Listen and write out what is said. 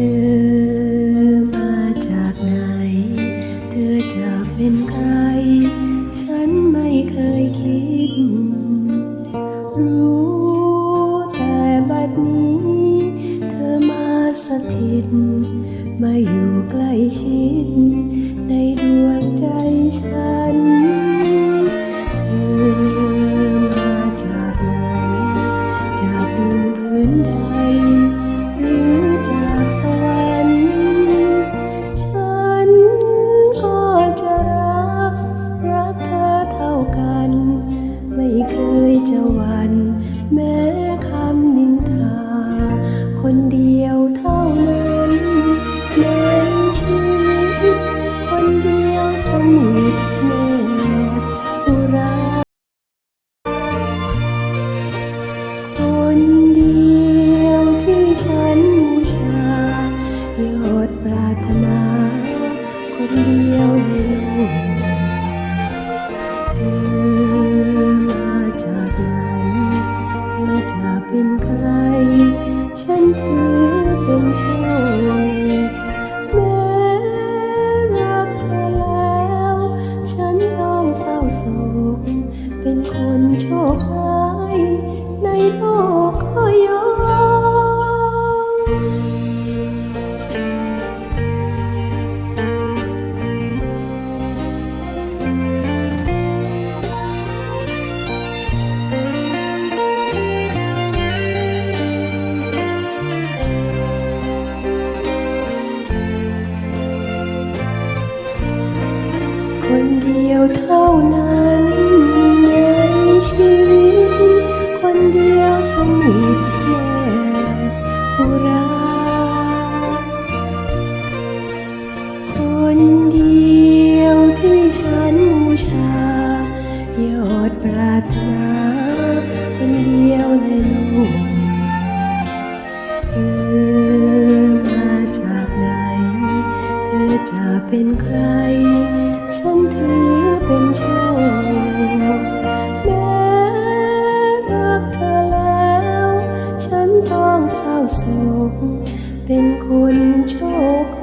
อมาจากไหน เธอจากเป็นใคร ฉันไม่เคยคิด รู้แต่บัดนี้ เธอมาสถิต มาอยู่ใกล้ชิดในด เธอจะเป็นใคร ฉันถือเป็นโชค คนเดียวเท่านั้นในชีวิต คนเดียวสนิทแนบอุราคนเดียวที่ฉันบูชายอดปรารถนาคนเดียวในโลกเธอมาจากไหน เธอจะเป็นใคร ฉันถือเป็นโชคแม้รักเธอแล้ว ฉันต้องเศร้าโศกเป็นคนโชค